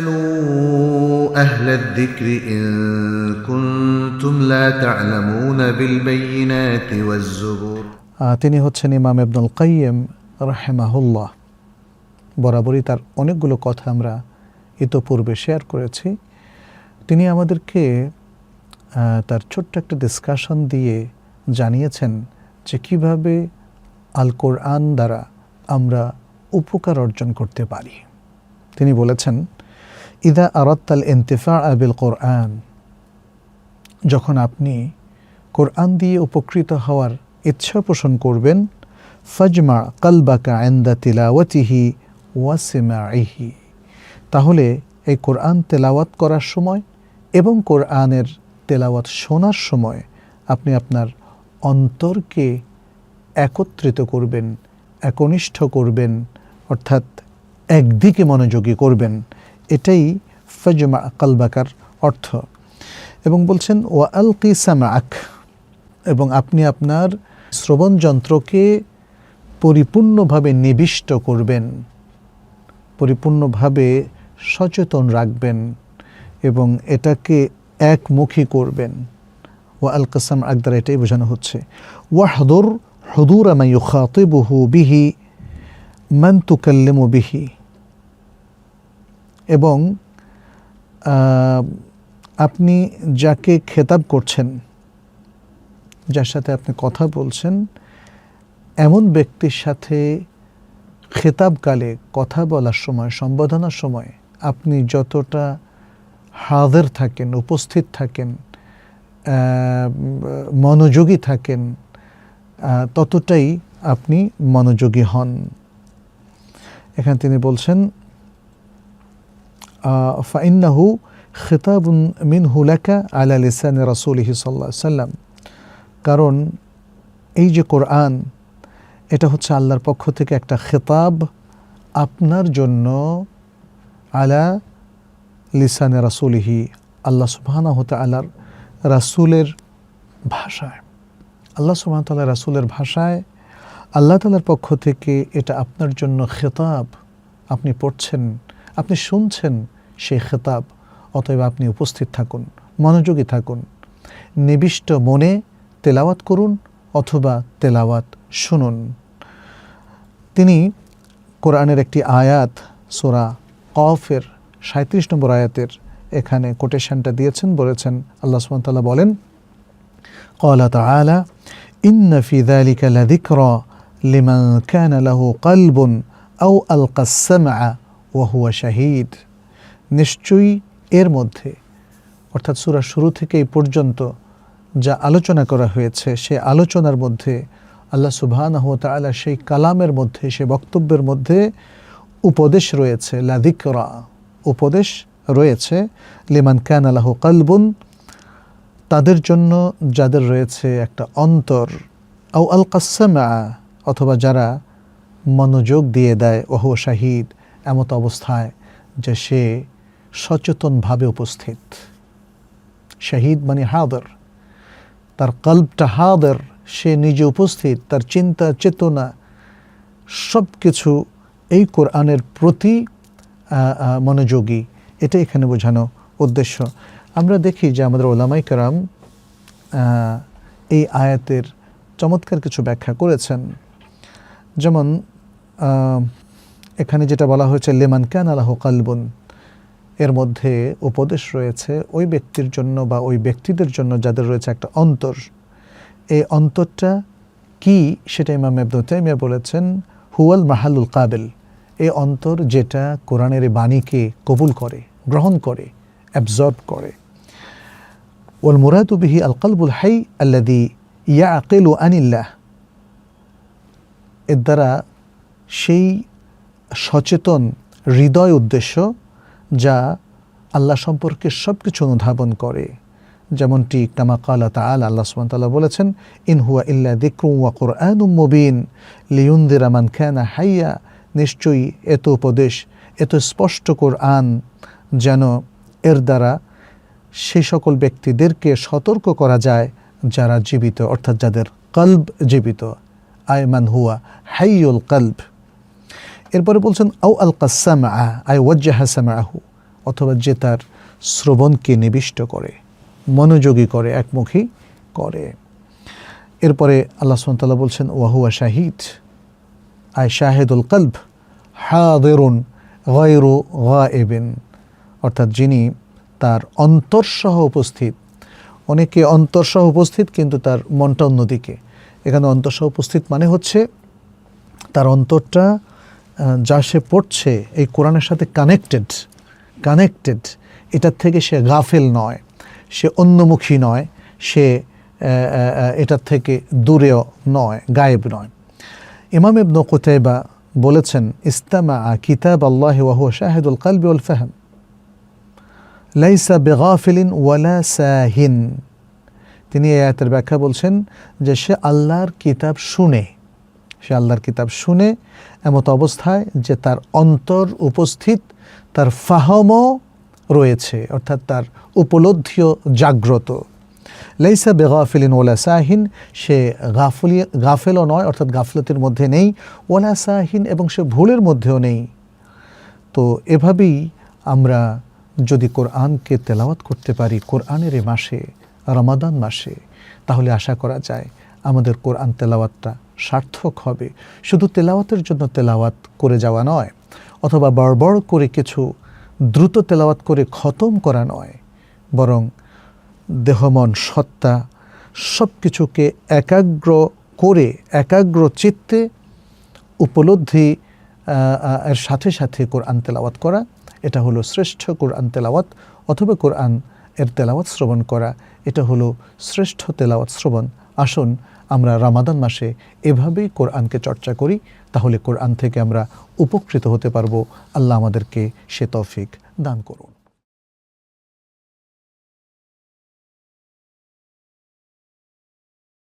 فاسألوا أهل الذكر إن كنتم لا تعلمون بالبينات والزبور আহ, তিনি হচ্ছেন ইমাম ইবনুল কাইয়্যিম রাহেমাহুল্লাহ বরাবরই তার অনেকগুলো কথা আমরা ইতোপূর্বে শেয়ার করেছি তিনি আমাদেরকে আহ, তার ছোট্ট একটা ডিসকাশন দিয়ে জানিয়েছেন যে কিভাবে আল কোরআন দ্বারা আমরা উপকার অর্জন করতে পারি তিনি বলেছেন, ইদা আরাত্তাল ইন্তিফা আবিল কোরআন যখন আপনি কোরআন দিয়ে উপকৃত হওয়ার ইচ্ছা পোষণ করবেন, ফজমা কালবাকা আন্দা তিলাওয়াতিহি ওয়াসিমাইহি তাহলে এই কোরআন তেলাওয়াত করার সময় এবং কোরআনের তেলাওয়াত শোনার সময় আপনি আপনার অন্তরকে একত্রিত করবেন, একনিষ্ঠ করবেন, অর্থাৎ একদিকে মনোযোগী করবেন, এটাই ফজমা কালবাকার অর্থ। এবং বলছেন ও আল কিসামাক এবং আপনি আপনার শ্রবণ যন্ত্রকে পরিপূর্ণভাবে নিবিষ্ট করবেন, পরিপূর্ণভাবে সচেতন রাখবেন এবং এটাকে একমুখী করবেন। ও আল কাসাম আকদার এটাই বোঝানো হচ্ছে। ওয়াহদুর হদুর আমাই খাতিবহু বিহি, মান বিহি এবং আপনি যাকে খেতাব করছেন, যার সাথে আপনি কথা বলছেন, এমন ব্যক্তির সাথে খেতাবকালে কথা বলার সময়, সম্বোধনার সময় আপনি যতটা হাজার থাকেন, উপস্থিত থাকেন মনোযোগী থাকেন ততটাই আপনি মনোযোগী হন। এখানে তিনি বলছেন ফাইন্নাহু খিতাবুন মিন হুলাকা আলা লিসান রাসুলিহি সাল্লাহ সাল্লাম কারণ এই যে কোরআন, এটা হচ্ছে আল্লাহর পক্ষ থেকে একটা খেতাব আপনার জন্য আলা লিসানে রাসুলিহি, আল্লাহ সুবহানা হতে আল্লাহর রাসুলের ভাষায়। আল্লাহ সুবহান তাল্লাহ রাসুলের ভাষায় আল্লাহ তালার পক্ষ থেকে এটা আপনার জন্য খেতাব। আপনি পড়ছেন, আপনি শুনছেন সেই খেতাব। অতএব আপনি উপস্থিত থাকুন, মনোযোগী থাকুন। নিবিষ্ট মনে তেলাওয়াত করুন অথবা তেলাওয়াত শুনুন। তিনি কোরআনের একটি আয়াত, সোরা কফের সাঁত্রিশ নম্বর আয়াতের এখানে কোটেশনটা দিয়েছেন, বলেছেন, আল্লাহ সুমতাল্লাহ বলেন কলা তালা ইন্নফি দালিকা লাদিক্র লিমান কান লাহু কালবুন আউ আল কাসানা ওয়া হুয়া শাহিদ। নিশ্চয়ই এর মধ্যে, অর্থাৎ সুরা শুরু থেকে এই পর্যন্ত যা আলোচনা করা হয়েছে সে আলোচনার মধ্যে আল্লাহ সুবহানাহু ওয়া তাআলা সেই কালামের মধ্যে সে বক্তব্যের মধ্যে উপদেশ রয়েছে লাদিকরা উপদেশ রয়েছে, লিমান কান আলাহু কালবুন, তাদের জন্য যাদের রয়েছে একটা অন্তর আউ আল কাসামা অথবা যারা মনোযোগ দিয়ে দেয়, ওহো শাহিদ, এমত অবস্থায় যে সে সচেতনভাবে উপস্থিত। শাহিদ মানে হাদর। তার কল্পটা হাদর, সে নিজে উপস্থিত, তার চিন্তা, চেতনা সব কিছু এই কোরআনের প্রতি মনোযোগী। এটা এখানে বোঝানো উদ্দেশ্য। আমরা দেখি যে আমাদের ওলামাই কারাম এই আয়াতের চমৎকার কিছু ব্যাখ্যা করেছেন। যেমন এখানে যেটা বলা হয়েছে, লেমান ক্যান আলাহ কালবুন এর মধ্যে উপদেশ রয়েছে, ওই ব্যক্তির জন্য বা ওই ব্যক্তিদের জন্য যাদের রয়েছে একটা অন্তর। এই অন্তরটা কি সেটা ইমাম আব্দুল তাইমিয়া বলেছেন, হুয়াল মাহালুল কাবেল। এই অন্তর যেটা কোরআনের বাণীকে কবুল করে, গ্রহণ করে অ্যাবজর্ব করে। ওল মুরাদুবিহি আল কলবুল হাই আল্লাদি ইয়া আকিলু আনিল্লাহ। এর দ্বারা সেই সচেতন হৃদয় উদ্দেশ্য যা আল্লাহ সম্পর্কে সব কিছু অনুধাবন করে। যেমনটি কামা কালা তাল আল্লাহ সুবহান তাআলা বলেছেন, ইন হুয়া ইল্লা দিক্রু ওয়া কোরআনুম মুবিন লিউনদিরা মান খানা হাইয়া নিশ্চয়ই এত উপদেশ এত স্পষ্ট কোরআন, যেন এর দ্বারা সেই সকল ব্যক্তিদেরকে সতর্ক করা যায় যারা জীবিত, অর্থাৎ যাদের কল্ব জীবিত। আয়মান হুয়া হাইয়ুল কল্ব। এরপরে বলছেন আউ আল কাসামা আই ওয়াজ্জাহা সামাহু অথবা যে তার শ্রবণকে নিবিষ্ট করে, মনোযোগী করে, একমুখী করে। এরপরে আল্লাহ সুমতাল্লাহ বলছেন ওয়াহুয়া শাহিদ আয় শাহেদুল কলব গয়রু গায়েবেন অর্থাৎ যিনি তার অন্তরসহ উপস্থিত। অনেকে অন্তরসহ উপস্থিত, কিন্তু তার মনটা অন্যদিকে। এখানে অন্তরসহ উপস্থিত মানে হচ্ছে তার অন্তরটা যা সে পড়ছে, এই কোরআনের সাথে কানেক্টেড কানেক্টেড এটার থেকে সে গাফেল নয়, সে অন্যমুখী নয়, সে এটার থেকে দূরেও নয়, গায়েব নয়। ইমাম ইবনু কুতাইবা বলেছেন, ইস্তামা কিতাব আল্লাহ ওয়াহু শাহিদুল কালবি ওয়াল ফাহাম। লাইসা বেগাফিলিন ওয়ালা সাহিন। তিনি এই আয়াতের ব্যাখ্যা বলছেন যে সে আল্লাহর কিতাব শুনে সে আল্লাহর কিতাব শুনে এমত অবস্থায় যে তার অন্তর উপস্থিত, তার ফাহমও রয়েছে, অর্থাৎ তার উপলব্ধিও জাগ্রত। লাইসা বেগাফিলিন ওলা সাহিন, সে গাফলি, গাফেলও নয়, অর্থাৎ গাফলতির মধ্যে নেই ওলা সাহিন এবং সে ভুলের মধ্যেও নেই। তো এভাবেই আমরা যদি কোরআনকে তেলাওয়াত করতে পারি কোরআনের এ মাসে, রমাদান মাসে, তাহলে আশা করা যায় আমাদের কোরআন তেলাওয়াতটা সার্থক হবে। শুধু তেলাওয়াতের জন্য তেলাওয়াত করে যাওয়া নয়, অথবা বড় করে কিছু দ্রুত তেলাওয়াত করে খতম করা নয়, বরং দেহমন, সত্তা সব কিছুকে একাগ্র করে, একাগ্র চিত্তে উপলব্ধি এর সাথে সাথে কোরআন তেলাওয়াত করা। এটা হলো শ্রেষ্ঠ কোরআন তেলাওয়াত, অথবা কোরআন এর তেলাওয়াত শ্রবণ করা। এটা হলো শ্রেষ্ঠ তেলাওয়াত শ্রবণ। আসুন আমরা রামাদান মাসে এভাবেই কোরআনকে চর্চা করি, তাহলে কোরআন থেকে আমরা উপকৃত হতে পারব। আল্লাহ আমাদেরকে সে তৌফিক দান করুন।